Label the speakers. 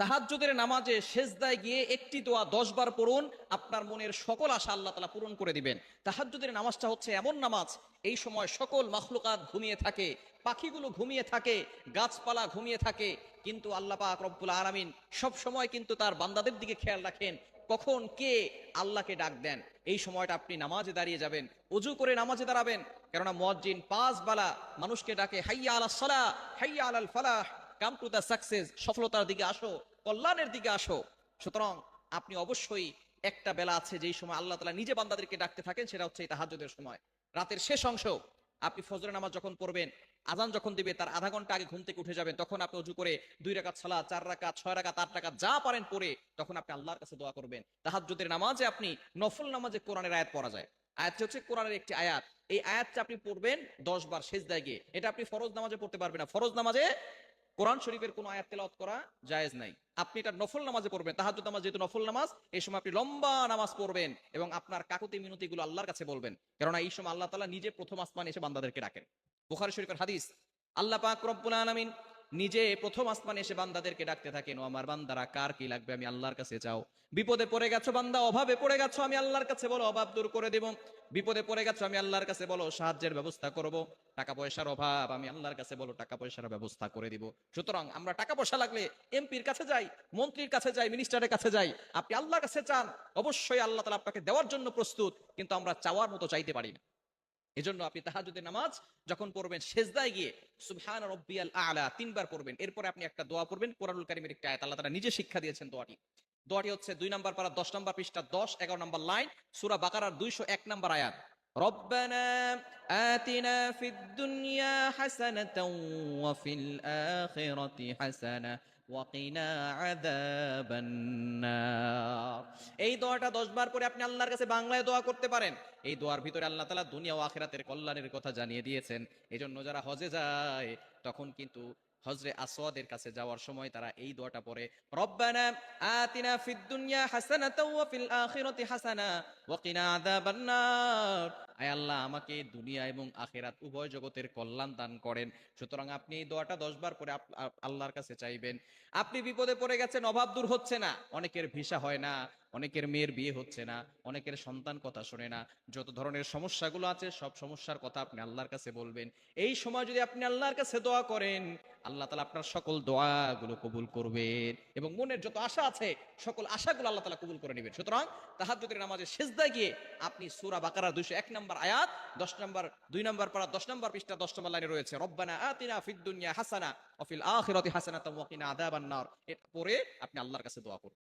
Speaker 1: তাহাজ্জুদের নামাজে সেজদায় গিয়ে একটি দোয়া দশ বার পড়ুন, আপনার মনের সকল আশা আল্লাহ তালা পূরণ করে দিবেন। তাহাজ্জুদের নামাজটা হচ্ছে এমন নামাজ, এই সময় সকল মাখলুকাত ঘুমিয়ে থাকে, পাখিগুলো ঘুমিয়ে থাকে, গাছপালা ঘুমিয়ে থাকে, কিন্তু আল্লাহ পাক রব্বুল আলামিন সব সময় কিন্তু তার বান্দাদের দিকে খেয়াল রাখেন, কখন কে আল্লাহকে ডাক দেন। এই সময়টা আপনি নামাজে দাঁড়িয়ে যাবেন অজু করে নামাজে দাঁড়াবেন, কেননা মজ্জিন পাঁচ বালা মানুষকে ডাকে, হাইয়া আলাস সালাহ, হাইয়া আলাল ফালাহ কাম টু দ্য সাকসেস, সফলতার দিকে আসো, কল্যাণের দিকে আসো। সুতরাং আপনি অবশ্যই একটা বেলা আছে যেই সময় আল্লাহ তালা নিজে বান্দাদেরকে ডাকতে থাকেন, সেটা হচ্ছে এই তাহাজ্জুদের সময়। রাতের শেষ অংশ, আপনি ফজরের নামাজ যখন পড়বেন, আজান যখন দিবে, তার আধা ঘণ্টা আগে ঘুম থেকে উঠে যাবেন, তখন আপনি অজু করে দুই রাকাত সালাত, চার রাকাত, ছয় রাকাত, আট রাকাত, যা পারেন পড়ে, তখন আপনি আল্লাহর কাছে দোয়া করবেন। তাহাজ্জুদের নামাজে আপনি নফল নামাজে কোরআনের আয়াত পড়া যায়। আয়াতটি হচ্ছে কোরআনের একটি আয়াত। এই আয়াতটা আপনি পড়বেন দশ বার শেষ দায় গিয়ে। এটা আপনি ফরজ নামাজে পড়তে পারবেন না। ফরজ নামাজে কোরআন শরীফের কোনো আয়াত তেলাওয়াত করা জায়েজ নাই। আপনি এটা নফল নামাজে পড়বেন। তাহাজ্জুদ নামাজ যেহেতু নফল নামাজ, এই সময় আপনি লম্বা নামাজ পড়বেন এবং আপনার কাকুতি মিনতি গুলো আল্লাহর কাছে বলবেন। কেননা এই সময় আল্লাহ তালা নিজে প্রথম আসমান এসে বান্দাদেরকে ডাকেন। বুখারী শরীফের হাদিস, আল্লাহ পাক রব্বুল আলামিন নিজে প্রথম আসমানে এসে বান্দাদেরকে ডাকতে থাকেন, ও আমার বান্দারা, কার কি লাগবে? আমি আল্লাহর কাছে চাও। বিপদে পড়ে গেছো বান্দা, অভাবে পড়ে গেছো, আমি আল্লাহর কাছে বলো, অভাব দূর করে দেব। বিপদে পড়ে গেছো, আমি আল্লাহর কাছে বলো, সাহায্যের ব্যবস্থা করব। টাকা পয়সার অভাব, আমি আল্লাহর কাছে বলো, টাকা পয়সার ব্যবস্থা করে দিব। সুতরাং আমরা টাকা পয়সা লাগলে এমপির কাছে যাই, মন্ত্রীর কাছে যাই, মিনিস্টারের কাছে যাই। আপনি আল্লাহর কাছে চান, অবশ্যই আল্লাহ তালা আপনাকে দেওয়ার জন্য প্রস্তুত, কিন্তু আমরা চাওয়ার মতো চাইতে পারি না। এজন্য আপনি তাহাজুদের নামাজ যখন পড়বেন সেজদায় গিয়ে সুবহান রব্বিয়াল আলা তিনবার পড়বেন এরপরে আপনি একটা দোয়া পড়বেন কোরআনুল কারিমের একটা আয়াত আল্লাহ তাআলা নিজে শিক্ষা দিয়েছেন দোয়াটি দোয়াটি হচ্ছে দুই নাম্বার পারা দশ নাম্বার পৃষ্ঠা দশ এগারো নাম্বার লাইন সুরা বাকারার দুইশো এক নাম্বার আয়াত ربنا آتنا في الدنيا حسنة وفي الآخرة حسنة وقنا عذاب النار এই দোয়াটা দশ বার করে আপনি আল্লাহর কাছে বাংলায় দোয়া করতে পারেন এই দোয়ার ভিতরে আল্লাহ তালা দুনিয়া ও আখেরাতের কল্যাণের কথা জানিয়ে দিয়েছেন। এই জন্য যারা হজে যায়, তখন কিন্তু হজরে আসওয়াদের কাছে যাওয়ার সময় তারা এই দোয়াটা পড়ে, রব্বানা আতিনা ফিদ দুনিয়া হাসানাতাও ওয়া ফিল আখিরাতি হাসানা ওয়া কিনা আযাবান আয় আল্লাহ, আমাকে দুনিয়া এবং আখেরাত উভয় জগতের কল্যাণ দান করেন। সুতরাং আপনি এই দোয়াটা দশ বার করে আপ- আপ- আল্লাহর কাছে চাইবেন। আপনি বিপদে পড়ে গেছেন, অভাব দূর হচ্ছে না। অনেকের ভিসা হয় না। অনেকের মেয়ের বিয়ে হচ্ছে না, অনেকের সন্তান কথা শোনে না, যত ধরনের সমস্যাগুলো আছে, সব সমস্যার কথা আপনি আল্লাহর কাছে বলবেন। এই সময় যদি আপনি আল্লাহর কাছে দোয়া করেন, আল্লাহ তালা আপনার সকল দোয়াগুলো কবুল করবেন এবং মনের যত আশা আছে, সকল আশাগুলো আল্লাহ তালা কবুল করে নেবেন। সুতরাং তাহাজ্জুদের নামাজে সেজদায় গিয়ে আপনি সূরা বাকারা দুইশো এক নম্বর আয়াত, দশ নম্বর, দুই নম্বর পারা, দশ নম্বর পৃষ্ঠা, দশ নম্বর লাইনে রয়েছে, রব্বানা আতিনা ফিদ দুনিয়া হাসানা, ওয়া ফিল আখিরাতি হাসানাতাও ওয়া কিনা আযাবান নার। এটা পড়ে আপনি আল্লাহর কাছে দোয়া করুন।